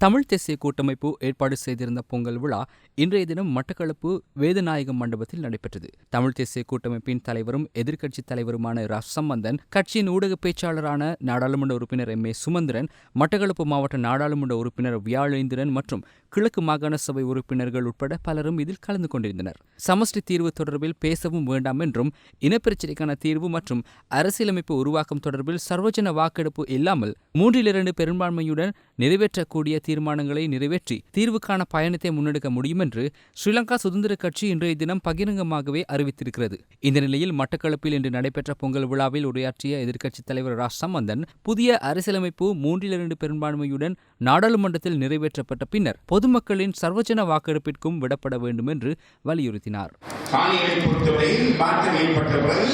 தமிழ் தேசிய கூட்டமைப்பு ஏற்பாடு செய்திருந்த பொங்கல் விழா இன்றைய தினம் மட்டக்களப்பு வேதநாயகம் மண்டபத்தில் நடைபெற்றது. தமிழ் தேசிய கூட்டமைப்பின் தலைவரும் எதிர்க்கட்சித் தலைவருமான ரா சம்பந்தன் கட்சியின் ஊடக பேச்சாளரான நாடாளுமன்ற உறுப்பினர் எம் ஏ சுமந்திரன் மட்டக்களப்பு மாவட்ட நாடாளுமன்ற உறுப்பினர் வியாழேந்திரன் மற்றும் கிழக்கு மாகாண சபை உறுப்பினர்கள் உட்பட பலரும் இதில் கலந்து கொண்டிருந்தனர். சமஷ்டி தீர்வு தொடர்பில் பேசவும் வேண்டாம் என்றும் இனப்பிரச்சினைக்கான தீர்வு மற்றும் அரசியலமைப்பு உருவாக்கம் தொடர்பில் சர்வஜன வாக்கெடுப்பு இல்லாமல் மூன்றில் இரண்டு பெரும்பான்மையுடன் நிறைவேற்றக்கூடிய தீர்மானங்களை நிறைவேற்றி தீர்வுக்கான பயணத்தை முன்னெடுக்க முடியும் என்று ஸ்ரீலங்கா சுதந்திர கட்சி இன்றைய தினம் பகிரங்கமாகவே அறிவித்திருக்கிறது. இந்த நிலையில் மட்டக்களப்பில் இன்று நடைபெற்ற பொங்கல் விழாவில் உரையாற்றிய எதிர்க்கட்சித் தலைவர் ரா. சம்பந்தன் புதிய அரசியலமைப்பு மூன்றில் இரண்டு பெரும்பான்மையுடன் நாடாளுமன்றத்தில் நிறைவேற்றப்பட்ட பின்னர் பொதுமக்களின் சர்வஜன வாக்கெடுப்பிற்கும் விடப்பட வேண்டும் என்று வலியுறுத்தினார். சாணிகளை பொறுத்தவரையில் மாற்றம் ஏற்பட்ட பிறகு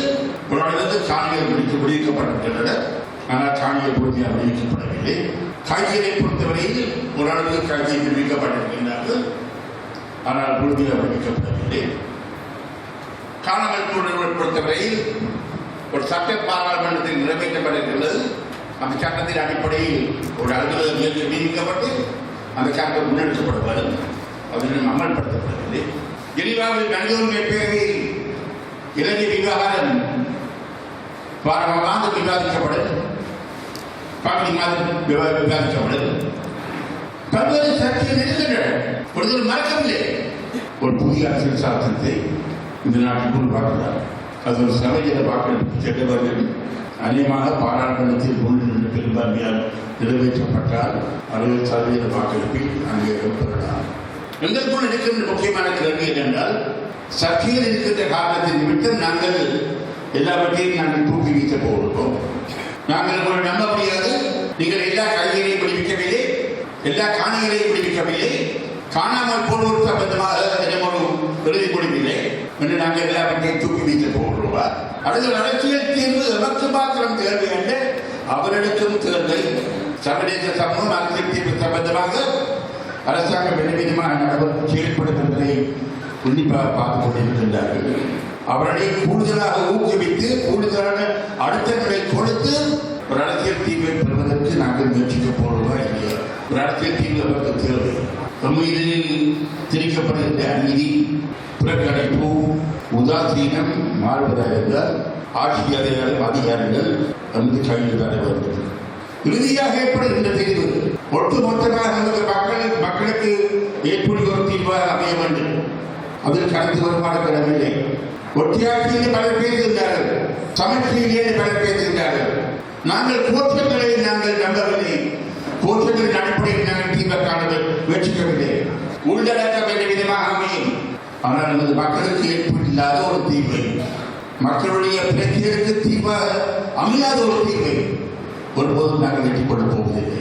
விடுவிக்கப்பட்டிருக்கின்றன ஆனால் விடுவிக்கப்படவில்லை காய்ச்சலை பொறுத்தவரையில் ஓரளவு காய்ச்சல் விடுவிக்கப்பட்டிருக்கின்றார்கள் ஆனால் உறுதியாக விடுவிக்கப்படவில்லை காணாமல் போனவர்கள் பொறுத்தவரையில் ஒரு சட்ட பாராளுமன்றத்தில் நிறைவேற்றப்பட்டிருக்கிறது அந்த சட்டத்தின் அடிப்படையில் ஒரு அலுவலக நிலையில் அந்த சட்டம் முன்னெடுக்கப்பட வரும் அது இன்னும் அமல்படுத்தப்படவில்லை. ஜெனீவாவில் மனிதனுடைய பேரில் இலங்கை விவகாரம் பாராளுமன்ற விவாதிக்கப்படும். பாட்டி மாதம் விவா- பல்வேறு சர்ச்சைகள் இருக்கின்றன. ஒருத்தர் மறக்கவில்லை. ஒரு புதிய அரசியல் சாசனத்தை இந்த நாட்டில் உருவாக்குகிறார் அது ஒரு சமய வாக்கெடுப்பு சென்றவர்கள் அநேகமாக பாராளுமன்றத்தில் மூன்று பெரும்பான்மையால் நிறைவேற்றப்பட்டால் அறுபது சதவீத வாக்கெடுப்பில் அங்கே பெறலாம் எங்களுக்குள் இருக்கின்ற முக்கியமான கேள்வி என்னென்றால் சர்ச்சையில் இருக்கின்ற காரணத்தின் நிமித்தம் நாங்கள் எல்லாவற்றையும் நாங்கள் தூக்கி வீச போகிறோம். நாங்கள் உங்களை நம்ப முடியாது. நீங்கள் எல்லா கல்விகளையும் விடுவிக்கவில்லை எல்லா காணிகளையும் விடுவிக்கவில்லை காணாமல் போடுவது சம்பந்தமாக ஒரு எழுதி கொடுக்கவில்லை என்று நாங்கள் எல்லாவற்றையும் தூக்கி வீச போடுவார் அடுத்த அரசியல் தீர்வு எமக்கு மாத்திரம் தேர்வு என்று அவரிடத்தும் தேர்வை சர்வதேச சமூகம் அரசியல் தீர்வு சம்பந்தமாக அரசாங்கம் விதவிதமாக நடவடிக்கை செயல்படுத்துவதை உன்னிப்பாக பார்த்து கொண்டிருக்கின்றார்கள். அவர்களை கூடுதலாக ஊக்குவித்து கூடுதலான அடுத்த நிலை தேவை நம்ம திணிக்கப்படுகின்ற அநீதி புறக்கணிப்பு உதாசீனம் மாறுவதாக இருந்தால் ஆட்சி அதிகாரம் அதிகாரிகள் நமது கையில் தர வேண்டும் இறுதியாக ஏற்படுகின்ற தீர்வு ஒட்டுமொத்தமாக நமது மக்கள் மக்களுக்கு ஏற்படுகிற ஒரு தீர்வாக அமைய வேண்டும். அதில் கலந்து வருமான பெறவில்லை ஒட்டியாட்சியிலே பலர் பேசுகின்றார்கள். சமஷ்டியிலே பலர் பேசுகின்றார்கள். நாங்கள் கோஷங்களை நாங்கள் நம்பவில்லை. கோஷங்களின் அடிப்படையில் நாங்கள் தீபக்கானது காண முயற்சிக்கவில்லை. உள்ளடக்க வேண்டிய விதமாக அமையும் ஆனால் நமது மக்களுக்கு ஏற்பட்டில்லாத ஒரு தீர்வு. மக்களுடைய பிரச்சனைக்கு தீர்வு அமையாத ஒரு தீர்வு. ஒருபோதும் நாங்கள் வெற்றி கொள்ள போவதில்லை.